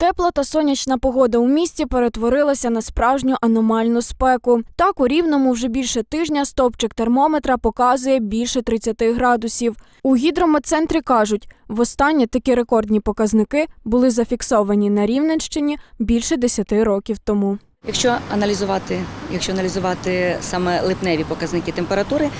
Тепла та сонячна погода у місті перетворилася на справжню аномальну спеку. Так, у рівному вже більше тижня стопчик термометра показує більше 30 градусів. У гідрометцентрі кажуть, востаннє такі рекордні показники були зафіксовані на Рівненщині більше 10 років тому. Якщо аналізувати, якщо аналізувати саме липневі показники температури,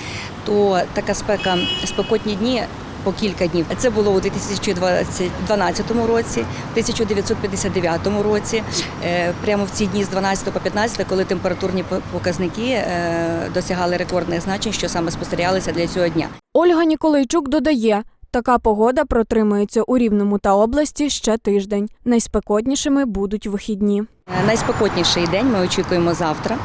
то така спека спекотні дні по кілька днів. Це було у 2012 році, в 1959 році, е, прямо в ці дні з 12 по 15, коли температурні показники е, досягали рекордних значень, що саме спостерігалися для цього дня. Ольга Ніколайчук додає, така погода протримається у Рівному та області ще тиждень. Найспекотнішими будуть вихідні. Е, Найспекотніший день ми очікуємо завтра.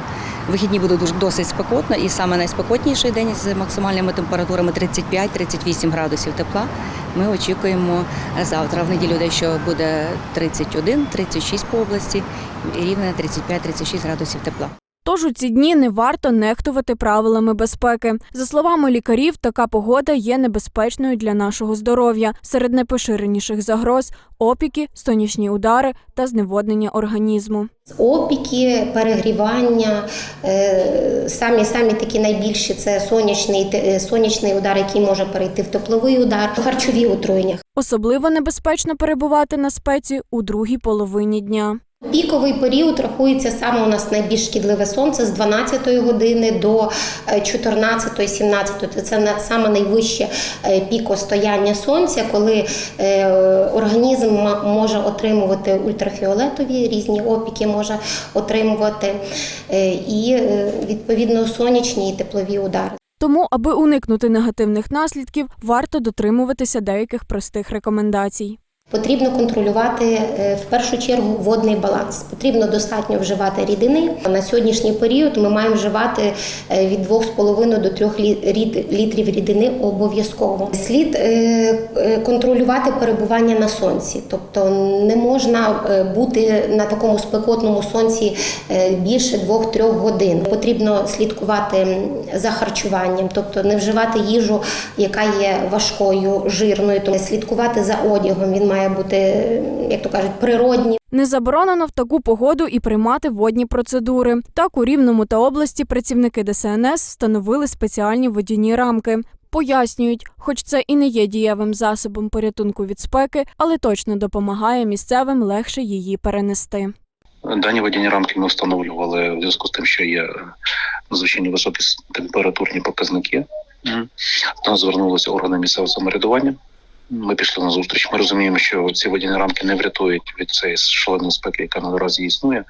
Вихідні будуть досить спекотно, і саме найспекотніший день з максимальними температурами 35-38 градусів тепла. Ми очікуємо завтра. В неділю дещо буде 31-36 по області, і рівне 35-36 градусів тепла. Тож у ці дні не варто нехтувати правилами безпеки. За словами лікарів, така погода є небезпечною для нашого здоров'я. Серед найпоширеніших загроз опіки, сонячні удари та зневоднення організму. Опіки, перегрівання, е, самі самі такі найбільші це сонячний, е, сонячний удар, який може перейти в тепловий удар, харчові отруєння. Особливо небезпечно перебувати на спеці у другій половині дня. Піковий період рахується саме у нас найбільш шкідливе сонце з 12 години до 14-17. Це на- саме найвище е, пікостояння сонця, коли е, організм може отримувати ультрафіолетові різні опіки, може отримувати е, і е, відповідно сонячні і теплові удари. Тому, аби уникнути негативних наслідків, варто дотримуватися деяких простих рекомендацій. Потрібно контролювати е, в першу чергу водний баланс. Потрібно достатньо вживати рідини. На сьогоднішній період ми маємо вживати е, від 2,5 до 3 лі- літрів рідини обов'язково. Слід е, контролювати перебування на сонці, тобто не можна бути на такому спекотному сонці більше 2-3 годин. Потрібно слідкувати за харчуванням, тобто не вживати їжу, яка є важкою, жирною, тому слідкувати за одягом. Він має бути, е, як то кажуть, природній. Не заборонено в таку погоду і приймати водні процедури. Так, у Рівному та області працівники ДСНС встановили спеціальні водяні рамки. Пояснюють, хоч це і не є дієвим засобом порятунку від спеки, але точно допомагає місцевим легше її перенести. Дані водяні рамки ми встановлювали в зв'язку з тим, що є надзвичайно високі температурні показники. До нас звернулися органи місцевого самоврядування. Ми пішли на зустріч. Ми розуміємо, що ці водяні рамки не врятують від цієї шаленої спеки, яка наразі існує,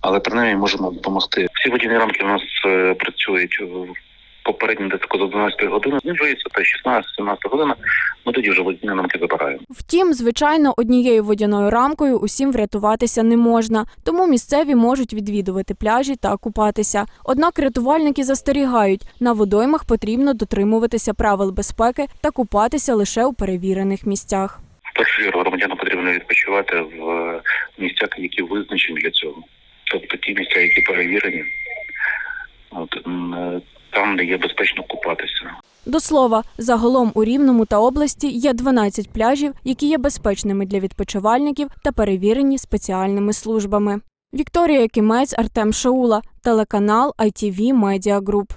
але принаймні можемо допомогти. Ці водяні рамки у нас е, працюють в- попередньо десь до 12 години. Знижується та 16-17 година. Ми тоді вже водяні рамки забираємо. Втім, звичайно, однією водяною рамкою усім врятуватися не можна, тому місцеві можуть відвідувати пляжі та купатися. Однак рятувальники застерігають, на водоймах потрібно дотримуватися правил безпеки та купатися лише у перевірених місцях. В першу чергу громадянам потрібно відпочивати в місцях, які визначені для цього. Тобто ті місця, які перевірені, е, де є безпечно купатися. До слова, загалом у Рівному та області є 12 пляжів, які є безпечними для відпочивальників та перевірені спеціальними службами. Вікторія Кімець, Артем Шаула, телеканал ITV Media Group.